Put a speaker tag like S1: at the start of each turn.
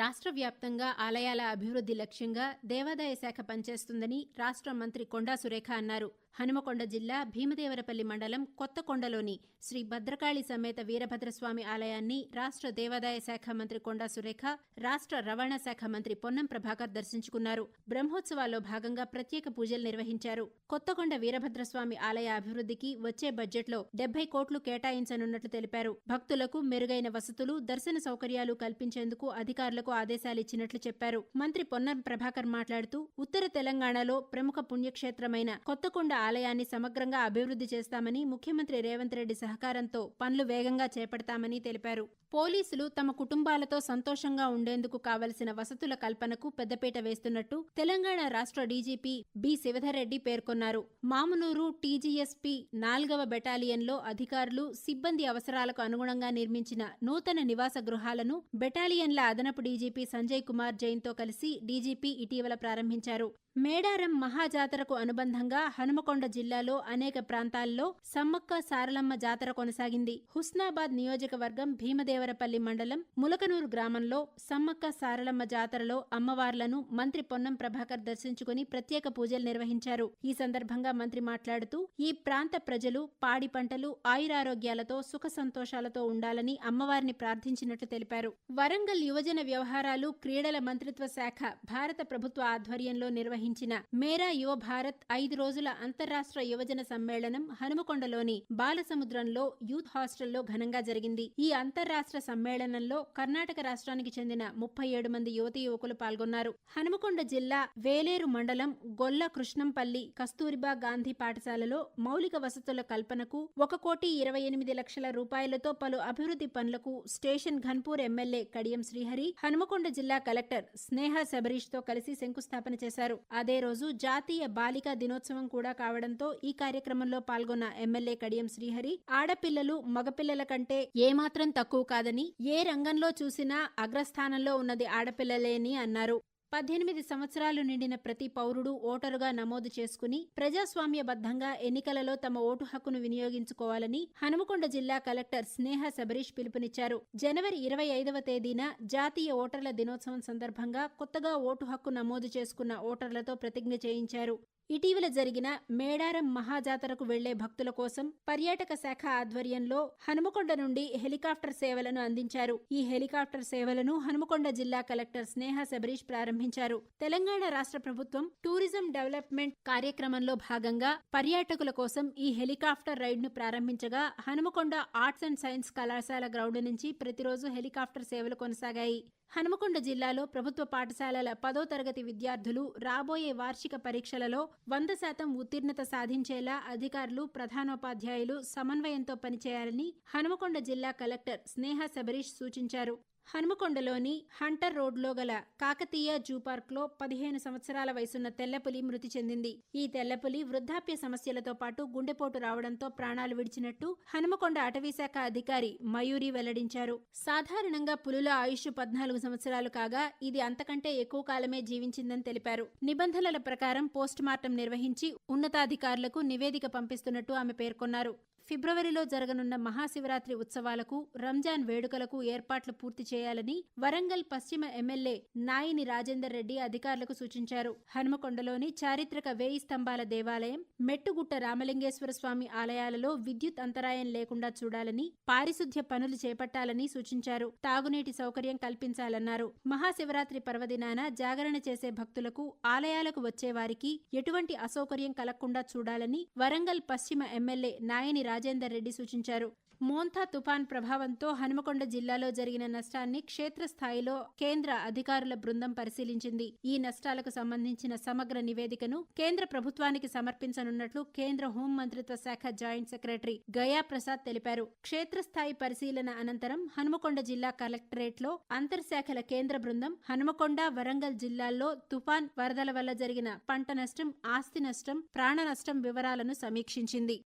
S1: రాష్ట్ర వ్యాప్తంగా ఆలయాల అభివృద్ధి లక్ష్యంగా దేవాదాయ శాఖ పనిచేస్తుందని రాష్ట్ర మంత్రి కొండా సురేఖ అన్నారు. హనుమకొండ జిల్లా భీమదేవరపల్లి మండలం కొత్తకొండలోని శ్రీ భద్రకాళి సమేత వీరభద్రస్వామి ఆలయాన్ని రాష్ట్ర దేవాదాయ శాఖ మంత్రి కొండా సురేఖ రాష్ట్ర రవాణా శాఖ మంత్రి పొన్నం ప్రభాకర్ దర్శించుకున్నారు. బ్రహ్మోత్సవాల్లో భాగంగా ప్రత్యేక పూజలు నిర్వహించారు. కొత్తకొండ వీరభద్రస్వామి ఆలయ అభివృద్ధికి వచ్చే బడ్జెట్లో డెబ్బై కోట్లు కేటాయించనున్నట్లు తెలిపారు. భక్తులకు మెరుగైన వసతులు దర్శన సౌకర్యాలు కల్పించేందుకు అధికారులకు ఆదేశాలిచ్చినట్లు చెప్పారు. మంత్రి పొన్నం ప్రభాకర్ మాట్లాడుతూ ఉత్తర తెలంగాణలో ప్రముఖ పుణ్యక్షేత్రమైన కొత్తకొండ ఆలయాన్ని సమగ్రంగా అభివృద్ధి చేస్తామని ముఖ్యమంత్రి రేవంత్ రెడ్డి సహకారంతో పనులు వేగంగా చేపడతామని తెలిపారు. పోలీసులు తమ కుటుంబాలతో సంతోషంగా ఉండేందుకు కావలసిన వసతుల కల్పనకు పెద్దపీట వేస్తున్నట్టు తెలంగాణ రాష్ట్ర డీజీపీ బి. శివధర్రెడ్డి పేర్కొన్నారు. మామునూరు టీజీఎస్పీ నాల్గవ బెటాలియన్లో అధికారులు సిబ్బంది అవసరాలకు అనుగుణంగా నిర్మించిన నూతన నివాస గృహాలను బెటాలియన్ల అదనపు డీజీపీ సంజయ్ కుమార్ జైన్తో కలిసి డీజీపీ ఇటీవల ప్రారంభించారు. మేడారం మహాజాతరకు అనుబంధంగా హనుమకొండ జిల్లాలో అనేక ప్రాంతాల్లో సమ్మక్క సారలమ్మ జాతర కొనసాగింది. హుస్నాబాద్ నియోజకవర్గం భీమదేవరపల్లి మండలం ములకనూరు గ్రామంలో సమ్మక్క సారలమ్మ జాతరలో అమ్మవార్లను మంత్రి పొన్నం ప్రభాకర్ దర్శించుకుని ప్రత్యేక పూజలు నిర్వహించారు. ఈ సందర్భంగా మంత్రి మాట్లాడుతూ ఈ ప్రాంత ప్రజలు పాడి పంటలు ఆయురారోగ్యాలతో సుఖ సంతోషాలతో ఉండాలని అమ్మవారిని ప్రార్థించినట్లు తెలిపారు. వరంగల్ యువజన వ్యవహారాలు క్రీడల మంత్రిత్వ శాఖ భారత ప్రభుత్వ ఆధ్వర్యంలో నిర్వహించిన మేరా యువ భారత్ ఐదు రోజుల అంతరాష్ట్ర యువజన సమ్మేళనం హనుమకొండలోని బాలసముద్రంలో యూత్ హాస్టల్లో ఘనంగా జరిగింది. ఈ అంతర్రాష్ట్ర సమ్మేళనంలో కర్ణాటక రాష్ట్రానికి చెందిన ముప్పై ఏడు మంది యువతీ యువకులు పాల్గొన్నారు. హనుమకొండ జిల్లా వేలేరు మండలం గొల్ల కృష్ణంపల్లి కస్తూరిబా గాంధీ పాఠశాలలో మౌలిక వసతుల కల్పనకు ఒక కోటి ఇరవై ఎనిమిది లక్షల రూపాయలతో పలు అభివృద్ధి పనులకు స్టేషన్ ఘన్పూర్ ఎమ్మెల్యే కడియం శ్రీహరి హనుమకొండ జిల్లా కలెక్టర్ స్నేహ శబరీష్తో కలిసి శంకుస్థాపన చేశారు. అదే రోజు జాతీయ బాలికా దినోత్సవం కూడా కావడంతో ఈ కార్యక్రమంలో పాల్గొన్న ఎమ్మెల్యే కడియం శ్రీహరి ఆడపిల్లలు మగపిల్లల కంటే ఏమాత్రం తక్కువ కాదని ఏ రంగంలో చూసినా అగ్రస్థానంలో ఉన్నది ఆడపిల్లలేని అన్నారు. పద్దెనిమిది సంవత్సరాలు నిండిన ప్రతి పౌరుడు ఓటరుగా నమోదు చేసుకుని ప్రజాస్వామ్యబద్ధంగా ఎన్నికలలో తమ ఓటు హక్కును వినియోగించుకోవాలని హనుమకొండ జిల్లా కలెక్టర్ స్నేహ శబరీష్ పిలుపునిచ్చారు. జనవరి ఇరవై ఐదవ తేదీన జాతీయ ఓటర్ల దినోత్సవం సందర్భంగా కొత్తగా ఓటు హక్కు నమోదు చేసుకున్న ఓటర్లతో ప్రతిజ్ఞ చేయించారు. ఇటీవల జరిగిన మేడారం మహాజాతరకు వెళ్ళే భక్తుల కోసం పర్యాటక శాఖ ఆధ్వర్యంలో హనుమకొండ నుండి హెలికాప్టర్ సేవలను అందించారు. ఈ హెలికాప్టర్ సేవలను హనుమకొండ జిల్లా కలెక్టర్ స్నేహ శబరీష్ ప్రారంభించారు. తెలంగాణ రాష్ట్ర ప్రభుత్వం టూరిజం డెవలప్మెంట్ కార్యక్రమంలో భాగంగా పర్యాటకుల కోసం ఈ హెలికాప్టర్ రైడ్ను ప్రారంభించగా హనుమకొండ ఆర్ట్స్ అండ్ సైన్స్ కళాశాల గ్రౌండ్ నుంచి ప్రతిరోజు హెలికాప్టర్ సేవలు కొనసాగాయి. హనుమకొండ జిల్లాలో ప్రభుత్వ పాఠశాలల పదో తరగతి విద్యార్థులు రాబోయే వార్షిక పరీక్షలలో వంద శాతం ఉత్తీర్ణత సాధించేలా అధికారులు ప్రధానోపాధ్యాయులు సమన్వయంతో పనిచేయాలని హనుమకొండ జిల్లా కలెక్టర్ స్నేహ శబరీష్ సూచించారు. హనుమకొండలోని హంటర్ రోడ్లో గల కాకతీయ జూ పార్క్లో పదిహేను సంవత్సరాల వయసున్న తెల్లపులి మృతి చెందింది. ఈ తెల్లపులి వృద్ధాప్య సమస్యలతో పాటు గుండెపోటు రావడంతో ప్రాణాలు విడిచినట్టు హనుమకొండ అటవీశాఖ అధికారి మయూరి వెల్లడించారు. సాధారణంగా పులుల ఆయుష్ పద్నాలుగు సంవత్సరాలు కాగా ఇది అంతకంటే ఎక్కువ కాలమే జీవించిందని తెలిపారు. నిబంధనల ప్రకారం పోస్టుమార్టం నిర్వహించి ఉన్నతాధికారులకు నివేదిక పంపిస్తున్నట్టు ఆమె పేర్కొన్నారు. ఫిబ్రవరిలో జరగనున్న మహాశివరాత్రి ఉత్సవాలకు రంజాన్ వేడుకలకు ఏర్పాట్లు పూర్తి చేయాలని వరంగల్ పశ్చిమ ఎమ్మెల్యే నాయిని రాజేందర్ రెడ్డి అధికారులకు సూచించారు. హనుమకొండలోని చారిత్రక వేయి స్తంభాల దేవాలయం మెట్టుగుట్ట రామలింగేశ్వర స్వామి ఆలయాలలో విద్యుత్ అంతరాయం లేకుండా చూడాలని పారిశుద్ధ్య పనులు చేపట్టాలని సూచించారు. తాగునీటి సౌకర్యం కల్పించాలన్నారు. మహాశివరాత్రి పర్వదినాన జాగరణ చేసే భక్తులకు ఆలయాలకు వచ్చేవారికి ఎటువంటి అసౌకర్యం కలగకుండా చూడాలని వరంగల్ పశ్చిమ ఎమ్మెల్యే నాయని రాజేందర్ రెడ్డి సూచించారు. మోంథా తుఫాన్ ప్రభావంతో హనుమకొండ జిల్లాలో జరిగిన నష్టాన్ని క్షేత్రస్థాయిలో కేంద్ర అధికారుల బృందం పరిశీలించింది. ఈ నష్టాలకు సంబంధించిన సమగ్ర నివేదికను కేంద్ర ప్రభుత్వానికి సమర్పించనున్నట్లు కేంద్ర హోం మంత్రిత్వ శాఖ జాయింట్ సెక్రటరీ గయా ప్రసాద్ తెలిపారు. క్షేత్రస్థాయి పరిశీలన అనంతరం హనుమకొండ జిల్లా కలెక్టరేట్లో అంతర్శాఖల కేంద్ర బృందం హనుమకొండ వరంగల్ జిల్లాల్లో తుఫాన్ వరదల వల్ల జరిగిన పంట నష్టం ఆస్తి నష్టం ప్రాణ నష్టం వివరాలను సమీక్షించింది.